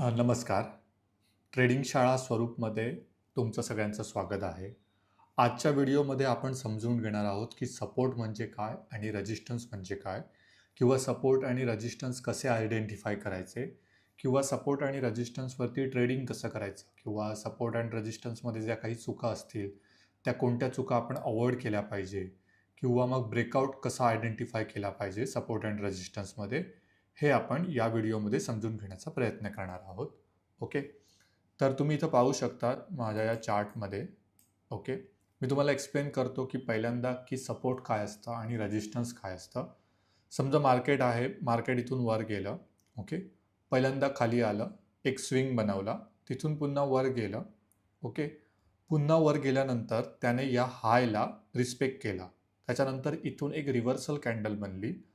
नमस्कार. ट्रेडिंग शाळा स्वरूपमध्ये तुमचं सगळ्यांचं स्वागत आहे. आजच्या व्हिडिओमध्ये आपण समजून घेणार आहोत, की सपोर्ट म्हणजे काय आणि रजिस्टन्स म्हणजे काय? किंवा सपोर्ट आणि रजिस्टन्स कसे आयडेंटिफाय करायचे? किंवा सपोर्ट आणि रजिस्टन्सवरती ट्रेडिंग कसं करायचं? किंवा सपोर्ट अँड रजिस्टन्समध्ये ज्या काही चुका असतील, त्या कोणत्या चुका आपण अवॉइड केल्या पाहिजे? किंवा मग ब्रेकआउट कसा आयडेंटिफाय केला पाहिजे सपोर्ट अँड रजिस्टन्समध्ये हे आपण या व्हिडिओमध्ये समजून घेण्याचा प्रयत्न करणार आहोत. ओके. तर तुम्ही इथं पाहू शकता माझ्या या चार्टमध्ये. ओके. मी तुम्हाला एक्सप्लेन करतो, की पहिल्यांदा की सपोर्ट काय असतं आणि रेजिस्टन्स काय असतं. समजा मार्केट आहे, मार्केट इथून वर गेलं. ओके. पहिल्यांदा खाली आलं, एक स्विंग बनवला, तिथून पुन्हा वर गेलं. ओके. पुन्हा वर गेल्यानंतर त्याने या हायला रिस्पेक्ट केला. त्याच्यानंतर इथून एक रिव्हर्सल कॅन्डल बनली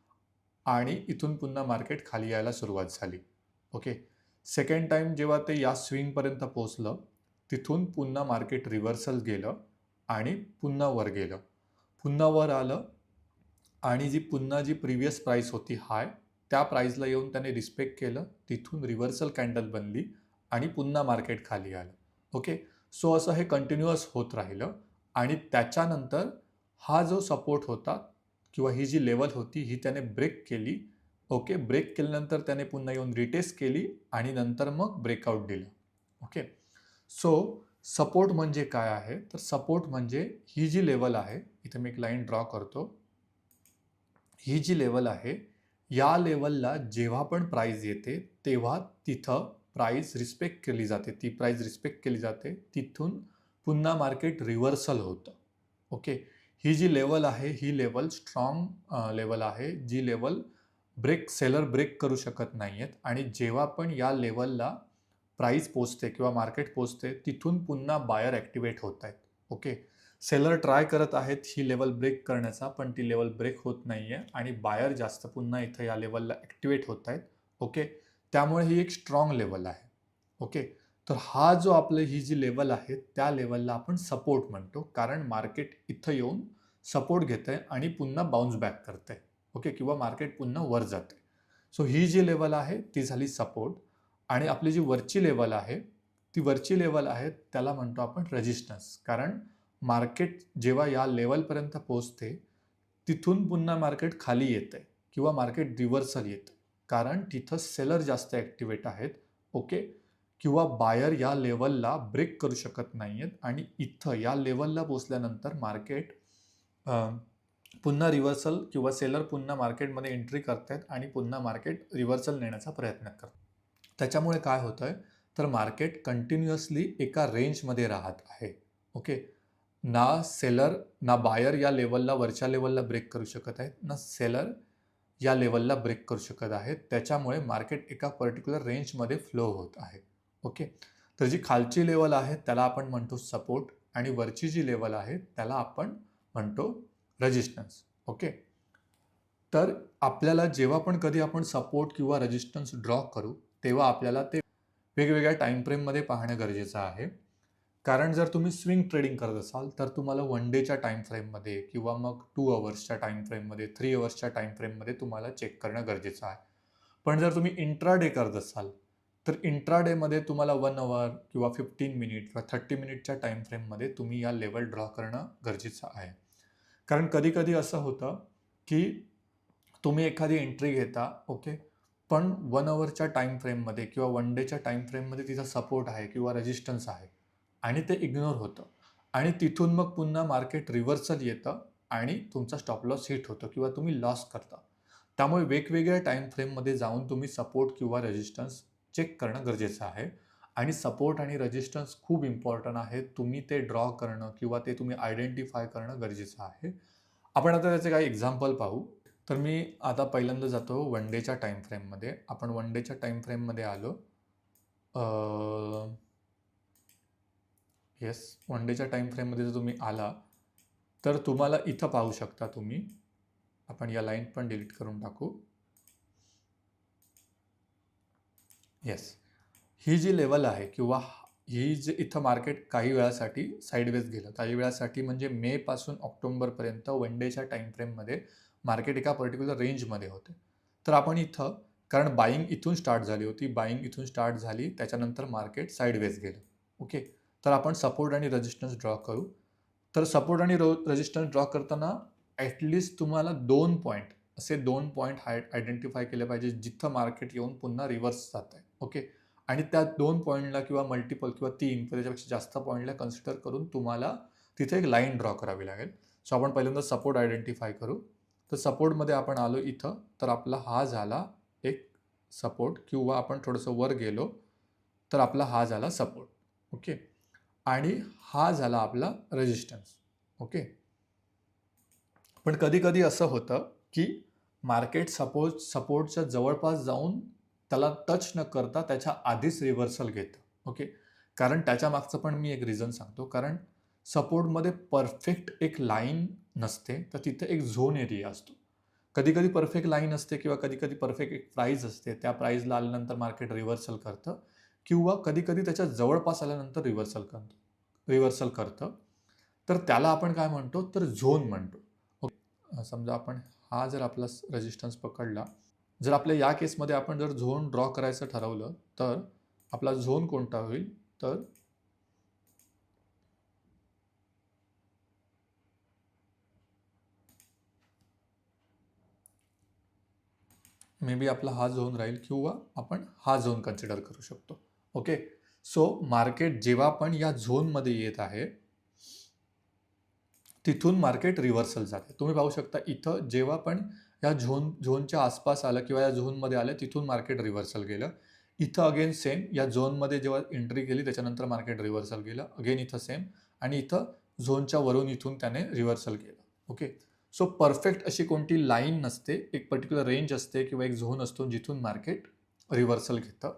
आणि इथून पुन्हा मार्केट खाली यायला सुरुवात झाली. ओके. सेकंड टाईम जेव्हा ते या स्विंगपर्यंत पोचलं तिथून पुन्हा मार्केट रिव्हर्सल गेलं आणि पुन्हा वर गेलं. पुन्हा वर आलं आणि जी पुन्हा जी प्रिव्हियस प्राईस होती हाय, त्या प्राईजला येऊन त्याने रिस्पेक्ट केलं. तिथून रिव्हर्सल कॅन्डल बनली आणि पुन्हा मार्केट खाली आलं. ओके. सो असं हे कंटिन्युअस होत राहिलं आणि त्याच्यानंतर हा जो सपोर्ट होता किंवा ही जी लेवल होती, ही त्याने ब्रेक केली. ओके. ब्रेक केल्यानंतर त्याने पुन्हा येऊन रिटेस्ट केली आणि नंतर मग ब्रेकआउट दिलं. ओके. सो सपोर्ट म्हणजे काय आहे? तर सपोर्ट म्हणजे ही जी लेवल आहे, इथे मी एक लाईन ड्रॉ करतो. ही जी लेवल आहे, या लेवलला जेव्हा पण प्राईज येते, तेव्हा तिथं प्राईज रिस्पेक्ट केली जाते. ती प्राईज रिस्पेक्ट केली जाते. तिथून पुन्हा मार्केट रिव्हर्सल होतं. ओके. ही जी लेवल आहे, ही लेवल स्ट्राँग लेवल आहे. जी लेवल ब्रेक सेलर ब्रेक करू शकत नाही आहेत आणि जेव्हा पण या लेवलला प्राईस पोहोचते किंवा मार्केट पोचते तिथून पुन्हा बायर ॲक्टिवेट होत आहेत. ओके. सेलर ट्राय करत आहेत ही लेवल ब्रेक करण्याचा, पण ती लेवल ब्रेक होत नाही आहे आणि बायर जास्त पुन्हा इथं या लेवलला ॲक्टिवेट होत आहेत. ओके. त्यामुळे ही एक स्ट्राँग लेवल आहे. ओके. तर हा जो आपलं ही जी लेवल आहे, त्या लेवलला आपण सपोर्ट म्हणतो. कारण मार्केट इथं येऊन सपोर्ट घेतंय आणि पुन्हा बाउन्स बॅक करतंय. ओके. किंवा मार्केट पुन्हा वर जाते सो ही जी लेवल आहे, ती झाली सपोर्ट आणि आपली जी वरची लेवल आहे, ती वरची लेवल आहे, त्याला म्हणतो आपण रजिस्टन्स कारण मार्केट जेव्हा या लेवलपर्यंत पोहोचते, तिथून पुन्हा मार्केट खाली येतंय किंवा मार्केट रिव्हर्सल येतं कारण तिथं सेलर जास्त ॲक्टिवेट आहेत. ओके. किंवा बायर या लेवलला ब्रेक करू शकत नाही आहेत आणि इथं या लेवलला पोचल्यानंतर मार्केट पुन्हा रिव्हर्सल किंवा सेलर पुन्हा मार्केटमध्ये एंट्री करतायत आणि पुन्हा मार्केट रिव्हर्सल नेण्याचा प्रयत्न करतात. त्याच्यामुळे काय होतं आहे तर मार्केट कंटिन्युअसली एका रेंजमध्ये राहत आहे. ओके. ना सेलर ना बायर या लेवलला वरच्या लेवलला ब्रेक करू शकत आहेत, ना सेलर या लेवलला ब्रेक करू शकत आहेत. त्याच्यामुळे मार्केट एका पर्टिक्युलर रेंजमध्ये फ्लो होत आहे. ओके. तर जी खालची लेवल आहे, त्याला आपण म्हणतो सपोर्ट आणि वरची जी लेवल आहे, त्याला आपण म्हणतो रजिस्टन्स ओके. तर आपल्याला जेव्हा पण कधी आपण सपोर्ट किंवा रजिस्टन्स ड्रॉ करू, तेव्हा आपल्याला ते वेगवेगळ्या टाईम फ्रेममध्ये पाहणं गरजेचं आहे. कारण जर तुम्ही स्विंग ट्रेडिंग करत असाल, तर तुम्हाला वन डेच्या टाईम फ्रेममध्ये किंवा मग टू अवर्सच्या टाईम फ्रेममध्ये, थ्री अवर्सच्या टाईम फ्रेममध्ये तुम्हाला चेक करणं गरजेचं आहे. पण जर तुम्ही इंट्राडे करत असाल, तर इंट्राडेमध्ये तुम्हाला वन अवर किंवा 15 मिनिट किंवा 30 मिनिटच्या टाईम फ्रेममध्ये तुम्ही या लेवल ड्रॉ करणं गरजेचं आहे. कारण कधीकधी असं होतं, की तुम्ही एखादी एंट्री घेता, ओके. पण वन अवरच्या टाईम फ्रेममध्ये किंवा वन डेच्या टाईम फ्रेममध्ये तिथं सपोर्ट आहे किंवा रेजिस्टन्स आहे आणि ते इग्नोर होतं आणि तिथून मग पुन्हा मार्केट रिव्हर्सल येतं आणि तुमचा स्टॉप लॉस हिट होतो किंवा तुम्ही लॉस करता. त्यामुळे वेगवेगळ्या टाईम फ्रेममध्ये जाऊन तुम्ही सपोर्ट किंवा रेजिस्टन्स चेक करणं गरजेचं आहे आणि सपोर्ट आणि रेजिस्टन्स खूप इम्पॉर्टंट आहे. तुम्ही ते ड्रॉ करणं किंवा ते तुम्ही आयडेंटिफाय करणं गरजेचं आहे. आपण आता त्याचे काही एक्झाम्पल पाहू. तर मी आता पहिल्यांदा जातो वन डेच्या टाईम फ्रेममध्ये. आपण वन डेच्या टाईम फ्रेममध्ये आलो. येस. वन डेच्या टाईम फ्रेममध्ये जर तुम्ही आला, तर तुम्हाला इथं पाहू शकता तुम्ही. आपण या लाईन पण डिलीट करून टाकू. येस. ही जी लेवल आहे किंवा ही जे इथं मार्केट काही वेळासाठी साईडवेज गेलं. काही वेळासाठी म्हणजे मेपासून ऑक्टोबरपर्यंत वन डेच्या टाईम फ्रेममध्ये मार्केट एका पर्टिक्युलर रेंजमध्ये होते. तर आपण इथं कारण बाईंग इथून स्टार्ट झाली होती बाईंग इथून स्टार्ट झाली त्याच्यानंतर मार्केट साईडवेज गेलं ओके तर आपण सपोर्ट आणि रजिस्टन्स ड्रॉ करू तर सपोर्ट आणि रो रजिस्टन्स ड्रॉ करताना ॲटलिस्ट तुम्हाला दोन पॉईंट असे दोन पॉईंट हाय आयडेंटिफाय केले पाहिजे जिथं मार्केट येऊन पुन्हा रिव्हर्स जात आहे ओके? आणि त्या दोन पॉईंटला किंवा मल्टिपल किंवा तीन किंवा त्याच्यापेक्षा जास्त पॉईंटला कन्सिडर करून तुम्हाला तिथे एक लाईन ड्रॉ करावी लागेल. सो आपण पहिल्यांदा सपोर्ट आयडेंटिफाय करू. तर सपोर्टमध्ये आपण आलो इथं तर आपला हा झाला एक सपोर्ट किंवा आपण थोडंसं वर गेलो तर आपला हा झाला सपोर्ट ओके? आणि हा झाला आपला रेजिस्टन्स ओके? पण कधी कधी असं होतं की मार्केट सपोज सपोर्टच्या जवळपास जाऊन त्याला टच न करता त्याच्या आधीच रिव्हर्सल घेतं. ओके कारण त्याच्या मागचं पण मी एक रिझन सांगतो. कारण सपोर्टमध्ये परफेक्ट एक लाईन नसते तर तिथे एक झोन एरिया असतो. कधीकधी परफेक्ट लाईन असते किंवा कधीकधी परफेक्ट एक प्राईज असते. त्या प्राईजला आल्यानंतर मार्केट रिव्हर्सल करतं किंवा कधीकधी त्याच्या जवळपास आल्यानंतर रिव्हर्सल करतं रिव्हर्सल करतं. तर त्याला आपण काय म्हणतो? तर झोन म्हणतो. ओके समजा आपण हा जर आपला रेजिस्टन्स पकडला जर आपल्या या केसमध्ये आपण जर झोन ड्रॉ करायचं ठरवलं तर आपला झोन कोणता होईल? तर मे बी आपला हा झोन राहील किंवा आपण हा झोन कन्सिडर करू शकतो. ओके सो मार्केट जेव्हा पण या झोनमध्ये येत आहे तिथून मार्केट रिव्हर्सल जाते तुम्ही पाहू शकता इथं जेव्हा पण या झोन झोनच्या आसपास आलं किंवा या झोनमध्ये आलं तिथून मार्केट रिव्हर्सल गेलं इथं अगेन सेम या झोनमध्ये जेव्हा एंट्री केली त्याच्यानंतर मार्केट रिव्हर्सल गेलं अगेन इथं सेम आणि इथं झोनच्या वरून इथून त्याने रिव्हर्सल केलं. ओके सो परफेक्ट अशी कोणती लाईन नसते. एक पर्टिक्युलर रेंज असते किंवा एक झोन असतो जिथून मार्केट रिव्हर्सल घेतं.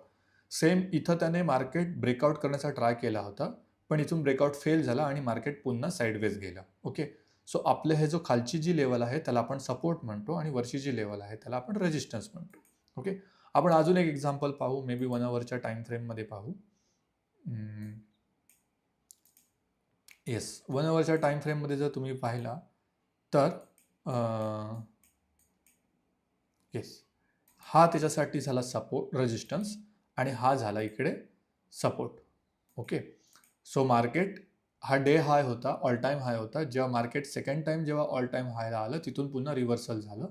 सेम इथं त्याने मार्केट ब्रेकआउट करण्याचा ट्राय केला होता पण इथून ब्रेकआउट फेल झाला आणि मार्केट पुन्हा साईडवेज गेलं. ओके सो आपले हे जो खालची जी लेवल आहे त्याला आपण सपोर्ट म्हणतो आणि वरची जी लेवल आहे त्याला आपण रेजिस्टन्स म्हणतो. ओके आपण अजून एक एक्झाम्पल पाहू मे बी वन आवरच्या टाईम फ्रेममध्ये पाहू. येस वन आवरच्या टाईम फ्रेममध्ये जर तुम्ही पाहिला तर येस हा त्याच्यासाठी झाला सपोर्ट रेजिस्टन्स आणि हा झाला इकडे सपोर्ट ओके सो मार्केट हा डे हाय होता ऑल टाईम हाय होता. जेव्हा मार्केट सेकंड टाईम जेव्हा ऑल टाईम हायला आलं तिथून पुन्हा रिव्हर्सल झालं.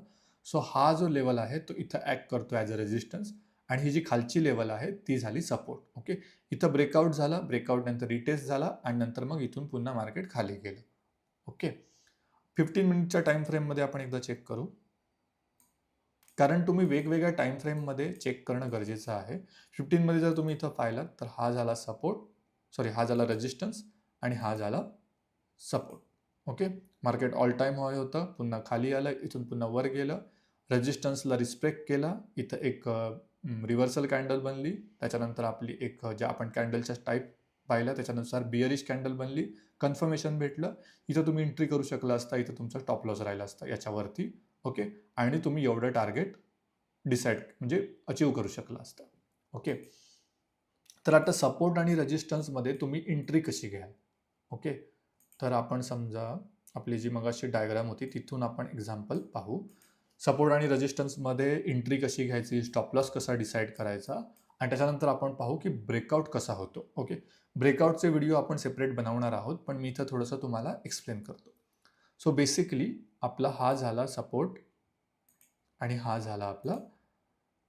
सो हा जो लेवल आहे तो इथं ॲक्ट करतो ॲज अ रेजिस्टन्स आणि ही जी खालची लेवल आहे ती झाली सपोर्ट ओके इथं ब्रेकआउट झाला ब्रेकआउट नंतर रिटेस्ट झाला आणि नंतर मग इथून पुन्हा मार्केट खाली गेलं. ओके फिफ्टीन मिनिटच्या टाईम फ्रेममध्ये आपण एकदा चेक करू. कारण तुम्ही वेगवेगळ्या टाईम फ्रेममध्ये चेक करणं गरजेचं आहे. फिफ्टीनमध्ये जर तुम्ही इथं पाहिलात तर हा झाला सपोर्ट सॉरी हा झाला रेजिस्टन्स आणि हा झाला support okay market all time high होतं पुन्हा खाली आलं इथून पुन्हा वर गेलं. रेजिस्टन्सला रिस्पेक्ट केला. इथं एक रिव्हर्सल कॅन्डल बनली. त्याच्यानंतर आपली एक ज्या आपण कॅन्डलच्या टाईप पाहिलं त्याच्यानुसार बिअरिश कॅन्डल बनली. कन्फर्मेशन भेटलं. इथं तुम्ही एंट्री करू शकला असता इथं तुमचा टॉप लॉस राहिला असता याच्यावरती. ओके आणि तुम्ही एवढं टार्गेट डिसाईड म्हणजे अचीव करू शकला असता. ओके तर आता सपोर्ट आणि रेजिस्टन्समध्ये तुम्ही एंट्री कशी घ्याल? ओके? तर आपण समजा आपली जी मगाशी डायग्राम होती तिथून आपण एक्झाम्पल पाहू. सपोर्ट आणि रेजिस्टन्समध्ये एंट्री कशी घ्यायची स्टॉपलॉस कसा डिसाईड करायचा आणि त्याच्यानंतर आपण पाहू की ब्रेकआउट कसा होतो. ओके? ब्रेकआउटचे व्हिडिओ आपण सेपरेट बनवणार आहोत पण मी इथं थोडंसं तुम्हाला एक्सप्लेन करतो. सो बेसिकली आपला हा झाला सपोर्ट आणि हा झाला आपला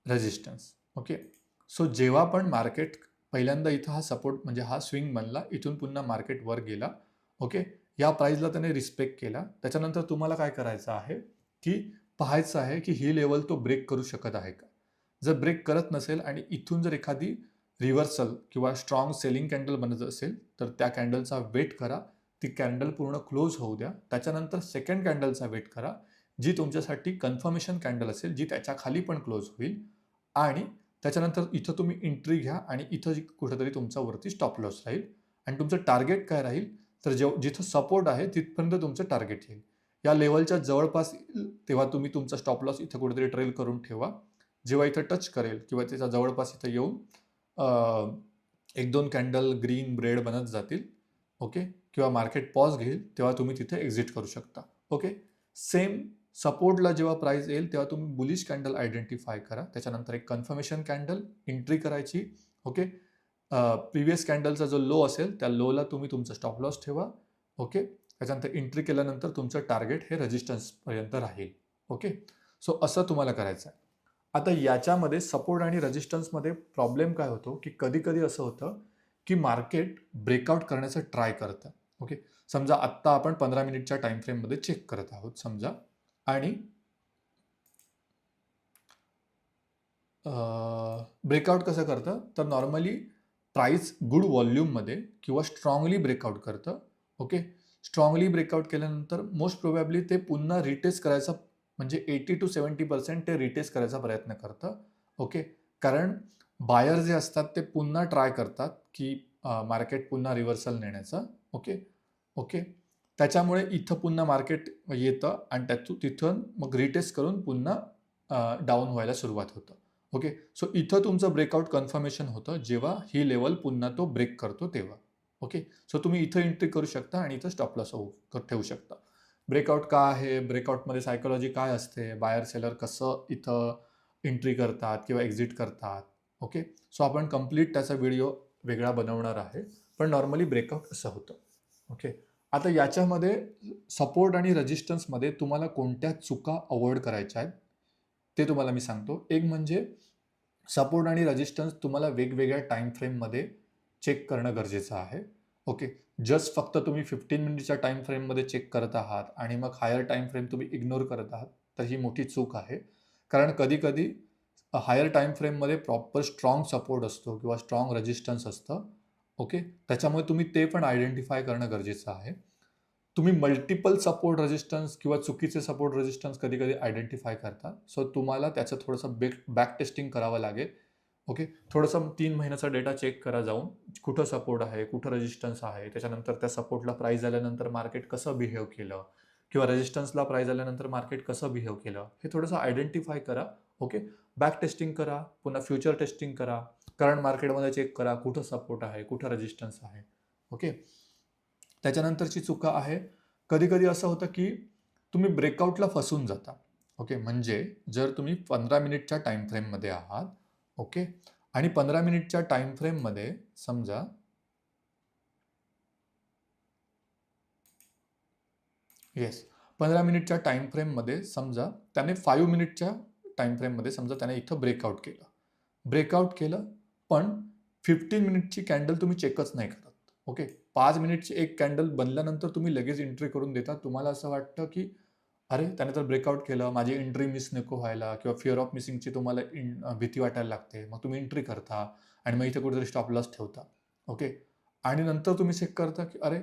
रेजिस्टन्स ओके? सो जेव्हा पण मार्केट पहिल्यांदा इथं हा सपोर्ट म्हणजे हा स्विंग बनला. इथून पुन्हा मार्केट वर गेला. ओके या प्राईजला त्याने रिस्पेक्ट केला. त्याच्यानंतर तुम्हाला काय करायचं आहे? की पाहायचं आहे की ही लेवल तो ब्रेक करू शकत आहे का? जर ब्रेक करत नसेल आणि इथून जर एखादी रिव्हर्सल किंवा स्ट्रॉंग सेलिंग कॅन्डल बनत असेल तर त्या कॅन्डलचा वेट करा. ती कॅन्डल पूर्ण क्लोज होऊ द्या. त्याच्यानंतर सेकंड कॅन्डलचा वेट करा. जी तुमच्यासाठी कन्फर्मेशन कॅन्डल असेल जी त्याच्याखाली पण क्लोज होईल. आणि त्याच्यानंतर इथं तुम्ही एंट्री घ्या आणि इथं जी कुठेतरी तुमचा वरती स्टॉप लॉस राहील. आणि तुमचं टार्गेट काय राहील? तर जेव्हा जिथं सपोर्ट आहे तिथपर्यंत तुमचं टार्गेट येईल. या लेवलच्या जवळपास येईल तेव्हा तुम्ही तुमचा स्टॉप लॉस इथं कुठेतरी ट्रेल करून ठेवा. जेव्हा इथं टच करेल किंवा त्याच्या जवळपास इथं येऊन एक दोन कॅन्डल ग्रीन ब्रेड बनत जातील. ओके किंवा मार्केट पॉज घेईल तेव्हा तुम्ही तिथे एक्झिट करू शकता. ओके सेम सपोर्टला जेव्हा प्राईस येईल तेव्हा तुम्ही बुलिश कॅन्डल आयडेंटिफाय करा. त्याच्यानंतर एक कन्फर्मेशन कॅन्डल एंट्री करायची ओके प्रिव्हियस कॅन्डलचा जो लो असेल त्या लोला तुम्ही तुमचं स्टॉप लॉस ठेवा ओके त्याच्यानंतर एंट्री केल्यानंतर तुमचं टार्गेट हे रेजिस्टन्सपर्यंत राहील ओके सो असं तुम्हाला करायचं आहे आता याच्यामध्ये सपोर्ट आणि रेजिस्टन्समध्ये प्रॉब्लेम काय होतो? की कधी कधी असं होतं की मार्केट ब्रेकआउट करण्याचं ट्राय करतं ओके समजा आत्ता आपण पंधरा मिनिटच्या टाइम फ्रेममध्ये चेक करत आहोत समजा. आणि ब्रेकआउट कसं करतं? तर नॉर्मली प्राईस गुड व्हॉल्यूममध्ये किंवा स्ट्रॉंगली ब्रेकआउट करतं. ओके स्ट्रॉंगली ब्रेकआउट केल्यानंतर मोस्ट प्रोबॅबली ते पुन्हा रिटेस्ट करायचा म्हणजे एटी टू सेवन्टी पर्सेंट ते रिटेस्ट करायचा प्रयत्न करतं. ओके कारण बायर जे असतात ते पुन्हा ट्राय करतात की मार्केट पुन्हा रिव्हर्सल नेण्याचं. ओके ओके त्याच्यामुळे इथं पुन्हा मार्केट येतं आणि त्यातून तिथून मग रिटेस्ट करून पुन्हा डाऊन व्हायला सुरुवात होतं. ओके सो इथं तुमचं ब्रेकआउट कन्फर्मेशन होतं जेव्हा ही लेवल पुन्हा तो ब्रेक करतो तेव्हा. ओके सो तुम्ही इथं एंट्री करू शकता आणि इथं स्टॉपलॉस होऊ ठेवू शकता. ब्रेकआउट का आहे? ब्रेकआउटमध्ये सायकोलॉजी काय असते? बायर सेलर कसं इथं एंट्री करतात किंवा एक्झिट करतात? ओके सो आपण कंप्लीट त्याचा व्हिडिओ वेगळा बनवणार आहे. पण नॉर्मली ब्रेकआउट असं होतं. ओके आता याच्यामध्ये सपोर्ट आणि रेजिस्टन्समध्ये तुम्हाला कोणत्या चुका अवॉइड करायच्या आहेत ते तुम्हाला मी सांगतो. एक म्हणजे सपोर्ट आणि रजिस्टन्स तुम्हाला वेगवेगळ्या टाईम फ्रेममध्ये चेक करणं गरजेचं आहे. ओके जस्ट फक्त तुम्ही फिफ्टीन मिनिटच्या टाईम फ्रेममध्ये चेक करत आहात आणि मग हायर टाईम फ्रेम तुम्ही इग्नोर करत आहात तर ही मोठी चूक आहे. कारण कधीकधी हायर टाईम फ्रेममध्ये प्रॉपर स्ट्रॉंग सपोर्ट असतो किंवा स्ट्रॉंग रजिस्टन्स असतं. ओके? त्याच्यामुळे तुम्ही ते पण आयडेंटिफाय करणं गरजेचं आहे. तुम्ही मल्टिपल सपोर्ट रेजिस्टन्स किंवा चुकीचे सपोर्ट रेजिस्टन्स कधी कधी आयडेंटिफाय करता. सो तुम्हाला त्याचं थोडंसं बेक बॅक टेस्टिंग करावं लागेल. ओके? थोडंसं तीन महिन्याचा डेटा चेक करा जाऊन. कुठं सपोर्ट आहे? कुठं रेजिस्टन्स आहे? त्याच्यानंतर त्या सपोर्टला प्राईज आल्यानंतर मार्केट कसं बिहेव केलं? किंवा रेजिस्टन्सला प्राईज आल्यानंतर मार्केट कसं बिहेव केलं? हे थोडंसं आयडेंटिफाय करा. ओके? बॅक टेस्टिंग करा. पुन्हा फ्युचर टेस्टिंग करा. करंट मार्केटमध्ये चेक करा कुठं सपोर्ट आहे कुठं रेजिस्टन्स आहे. ओके त्याच्यानंतरची चुका आहे. कधी कधी असं होतं की तुम्ही ब्रेकआउटला फसून जाता. ओके म्हणजे जर तुम्ही पंधरा मिनिटच्या टाईम फ्रेममध्ये आहात ओके आणि पंधरा मिनिटच्या टाईम फ्रेममध्ये समजा येस पंधरा मिनिटच्या टाईम फ्रेममध्ये समजा त्याने फाईव्ह मिनिटच्या टाईम फ्रेममध्ये समजा त्याने इथं ब्रेकआउट केलं. ब्रेकआउट केलं पण फिफ्टीन मिनिटची कॅन्डल तुम्ही चेकच नाही करत. ओके पाच मिनिटची एक कॅन्डल बनल्यानंतर तुम्ही लगेच एंट्री करून देता. तुम्हाला असं वाटतं की अरे त्याने तर ब्रेकआउट केलं. माझी एंट्री मिस नको व्हायला किंवा फिअर ऑफ मिसिंगची तुम्हाला इन भीती वाटायला लागते. मग तुम्ही एंट्री करता आणि मग इथे कुठेतरी स्टॉप लॉस ठेवता. ओके आणि नंतर तुम्ही चेक करता की अरे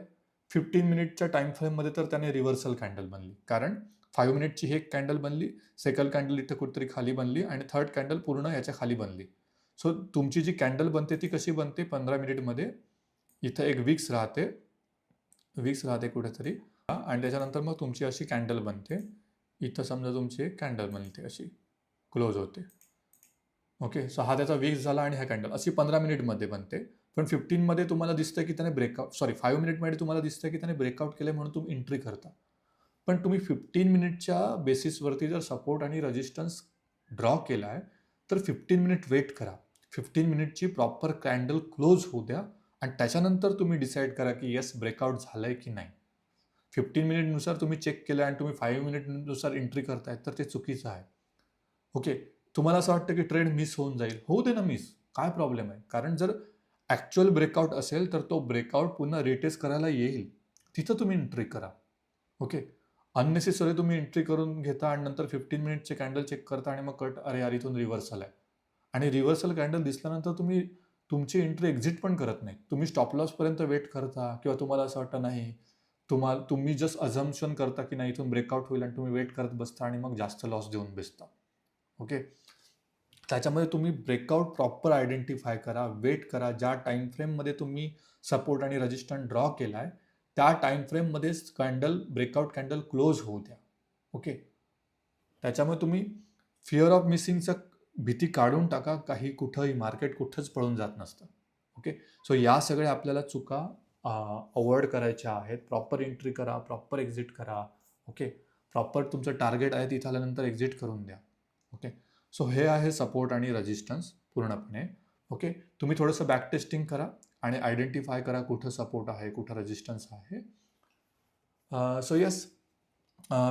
फिफ्टीन मिनिटच्या टाईम फ्रेममध्ये तर त्याने रिव्हर्सल कॅन्डल बनली. कारण फाईव्ह मिनिटची ही एक कॅन्डल बनली. सेकंड कॅन्डल इथं कुठेतरी खाली बनली आणि थर्ड कॅन्डल पूर्ण याच्या खाली बनली. सो तुमची जी कॅन्डल बनते ती कशी बनते? पंधरा मिनिटमध्ये. इथं एक विक्स राहते. विक्स राहते कुठेतरी. आणि त्याच्यानंतर मग तुमची अशी कॅन्डल बनते. इथं समजा तुमची एक कॅन्डल बनते अशी. क्लोज होते. ओके सो हा त्याचा विक्स झाला आणि हा कॅन्डल अशी पंधरा मिनिटमध्ये बनते. पण फिफ्टीनमध्ये तुम्हाला दिसतं की त्याने ब्रेकआउट सॉरी फाईव्ह मिनिटमध्ये तुम्हाला दिसतं की त्याने ब्रेकआउट केले म्हणून तुम्ही एंट्री करता. पण तुम्ही फिफ्टीन मिनिटच्या बेसिसवरती जर सपोर्ट आणि रजिस्टन्स ड्रॉ केला आहे तर फिफ्टीन मिनिट वेट करा. फिफ्टीन मिनिटची प्रॉपर कॅन्डल क्लोज होऊ द्या आणि त्याच्यानंतर तुम्ही डिसाईड करा की येस ब्रेकआउट झालं आहे की नाही. फिफ्टीन मिनिटनुसार तुम्ही चेक केलं आणि तुम्ही फाईव्ह मिनिटनुसार एंट्री करताय तर ते चुकीचं आहे. ओके तुम्हाला असं वाटतं की ट्रेड मिस होऊन जाईल. होऊ दे ना मिस काय प्रॉब्लेम आहे? कारण जर ॲक्च्युअल ब्रेकआउट असेल तर तो ब्रेकआउट पुन्हा रिटेस्ट करायला येईल. तिथं तुम्ही एंट्री करा. ओके अननेसेसरी तुम्ही एंट्री करून घेता आणि नंतर फिफ्टीन मिनिटचे कॅन्डल चेक करता आणि मग कट अरे यार इथून रिव्हर्सल आहे. आणि रिव्हर्सल कॅन्डल दिसल्यानंतर तुम्ही तुमची एंट्री एक्झिट पण करत नाही. तुम्ही स्टॉप लॉसपर्यंत वेट करता किंवा तुम्हाला असं वाटतं नाही तुम्हाला तुम्ही जस्ट अझम्पन करता की नाही इथून ब्रेकआउट होईल आणि तुम्ही वेट करत बसता आणि मग जास्त लॉस देऊन बसता ओके त्याच्यामध्ये तुम्ही ब्रेकआउट प्रॉपर आयडेंटिफाय करा वेट करा. ज्या टाईम फ्रेममध्ये तुम्ही सपोर्ट आणि रजिस्टंट ड्रॉ केला आहे त्या टाईम फ्रेममध्येच कॅन्डल ब्रेकआउट कॅन्डल क्लोज होऊ द्या. ओके त्याच्यामुळे तुम्ही फिअर ऑफ मिसिंगचं भीती काढून टाका. काही कुठंही मार्केट कुठंच पळून जात नसतं. ओके सो या सगळ्या आपल्याला चुका अवॉइड करायच्या आहेत. प्रॉपर एंट्री करा प्रॉपर एक्झिट करा. ओके प्रॉपर तुमचं टार्गेट आहे तिथं आल्यानंतर एक्झिट करून द्या. ओके सो हे आहे सपोर्ट आणि रेजिस्टन्स पूर्णपणे. ओके तुम्ही थोडंसं बॅक टेस्टिंग करा. आणि आयडेंटिफाय करा कुठं सपोर्ट आहे कुठं रेजिस्टन्स आहे. सो येस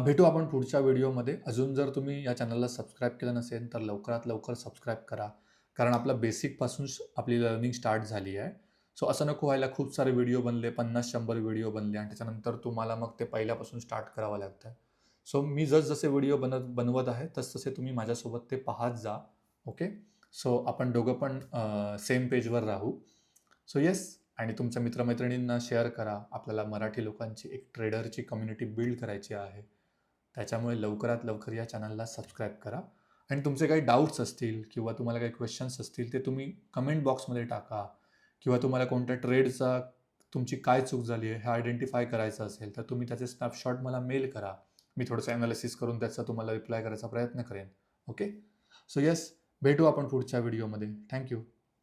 भेटू आपण पुढच्या व्हिडिओमध्ये अजून जर तुम्ही या चॅनलला सबस्क्राईब केलं नसेल तर लवकरात लवकर सबस्क्राईब करा. कारण आपला बेसिकपासून आपली लर्निंग स्टार्ट झाली आहे. सो असं नको व्हायला खूप सारे व्हिडिओ बनले पन्नास शंभर व्हिडिओ बनले आणि त्याच्यानंतर तुम्हाला मग ते पहिल्यापासून स्टार्ट करावं लागतं सो मी जसजसे व्हिडिओ बनत बनवत आहे तसतसे तुम्ही माझ्यासोबत ते पाहत जा. ओके सो आपण दोघं पण सेम पेजवर राहू. सो येस आणि तुमच्या मित्रमैत्रिणींना शेअर करा. आपल्याला मराठी लोकांची एक ट्रेडरची कम्युनिटी बिल्ड करायची आहे. त्याच्यामुळे लवकरात लवकर या चॅनलला सबस्क्राईब करा. आणि तुमचे काही डाऊट्स असतील किंवा तुम्हाला काही क्वेश्चन्स असतील ते तुम्ही कमेंट बॉक्समध्ये टाका. किंवा तुम्हाला कोणत्या ट्रेडचा तुमची काय चूक झाली आहे हे आयडेंटिफाय करायचं असेल तर तुम्ही त्याचे स्नॅपशॉट मला मेल करा. मी थोडंसं ॲनालिसिस करून त्याचा तुम्हाला रिप्लाय करायचा प्रयत्न करेन. ओके सो येस भेटू आपण पुढच्या व्हिडिओमध्ये थँक्यू